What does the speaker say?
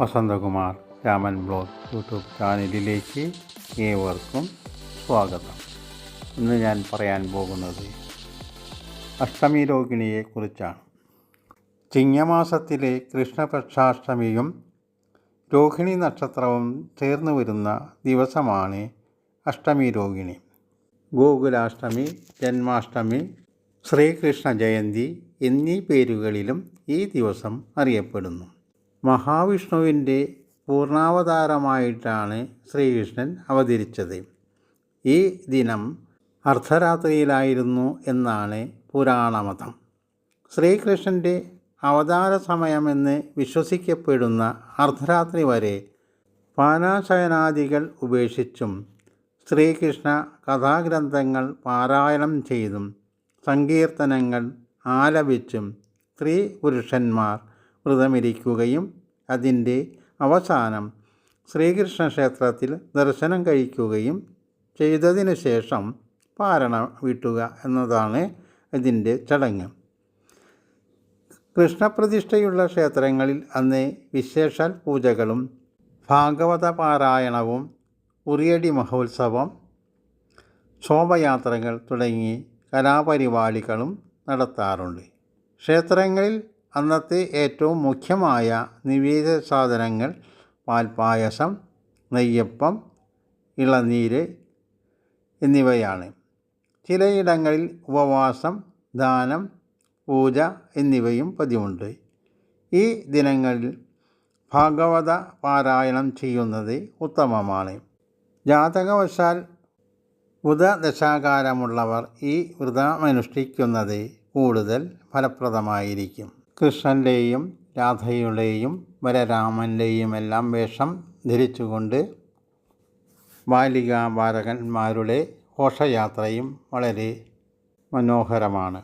Vasanthakumar Raman blog YouTube ചാനലിലേക്ക് ഏവർക്കും സ്വാഗതം. ഇന്ന് ഞാൻ പറയാൻ പോകുന്നത് അഷ്ടമി രോഹിണിയെക്കുറിച്ചാണ്. ചിങ്ങമാസത്തിലെ കൃഷ്ണപക്ഷാഷ്ടമിയും രോഹിണി നക്ഷത്രവും ചേർന്ന് വരുന്ന ദിവസമാണ് അഷ്ടമി രോഹിണി. ഗോകുലാഷ്ടമി ജന്മാഷ്ടമി ശ്രീകൃഷ്ണ ജയന്തി എന്നീ പേരുകളിലും ഈ ദിവസം അറിയപ്പെടുന്നു. മഹാവിഷ്ണുവിന്റെ പൂർണാവതാരമായിട്ടാണ് ശ്രീകൃഷ്ണൻ അവതരിച്ചത്. ഈ ദിനം അർദ്ധരാത്രിയിലായിരുന്നു എന്നാണ് പുരാണമതം. ശ്രീകൃഷ്ണന്റെ അവതാര സമയമെന്ന് വിശ്വസിക്കപ്പെടുന്ന അർദ്ധരാത്രി വരെ പാനാശയനാദികൾ ഉപേക്ഷിച്ചും ശ്രീകൃഷ്ണ കഥാഗ്രന്ഥങ്ങൾ പാരായണം ചെയ്തും സങ്കീർത്തനങ്ങൾ ആലപിച്ചും സ്ത്രീ പുരുഷന്മാർ വ്രതമിരിക്കുകയും അതിന്റെ അവസാനം ശ്രീകൃഷ്ണ ക്ഷേത്രത്തിൽ ദർശനം കഴിക്കുകയും ചെയ്തതിനു ശേഷം പാരണ വീട്ടുക എന്നതാണ് ഇതിന്റെ ചടങ്ങ്. കൃഷ്ണപ്രതിഷ്ഠയുള്ള ക്ഷേത്രങ്ങളിൽ അന്ന് വിശേഷാൽ പൂജകളും ഭാഗവത പാരായണവും ഉറിയടി മഹോത്സവം ശോഭയാത്രകൾ തുടങ്ങി കലാപരിപാടികളും നടത്താറുണ്ട്. ക്ഷേത്രങ്ങളിൽ അന്നത്തെ ഏറ്റവും മുഖ്യമായ നിവേദ സാധനങ്ങൾ പാൽപ്പായസം നെയ്യപ്പം ഇളനീര് എന്നിവയാണ്. ചിലയിടങ്ങളിൽ ഉപവാസം ദാനം പൂജ എന്നിവയും പതിവുണ്ട്. ഈ ദിനങ്ങളിൽ ഭാഗവത പാരായണം ചെയ്യുന്നത് ഉത്തമമാണ്. ജാതകവശാൽ ബുധദശാകാരമുള്ളവർ ഈ വ്രതമനുഷ്ഠിക്കുന്നത് കൂടുതൽ ഫലപ്രദമായിരിക്കും. കൃഷ്ണന്റെയും രാധയുടെയും വരരാമന്റെയും എല്ലാം വേഷം ധരിച്ചുകൊണ്ട് ബാലികാ ബാലകന്മാരുടെ ഘോഷയാത്രയും വളരെ മനോഹരമാണ്.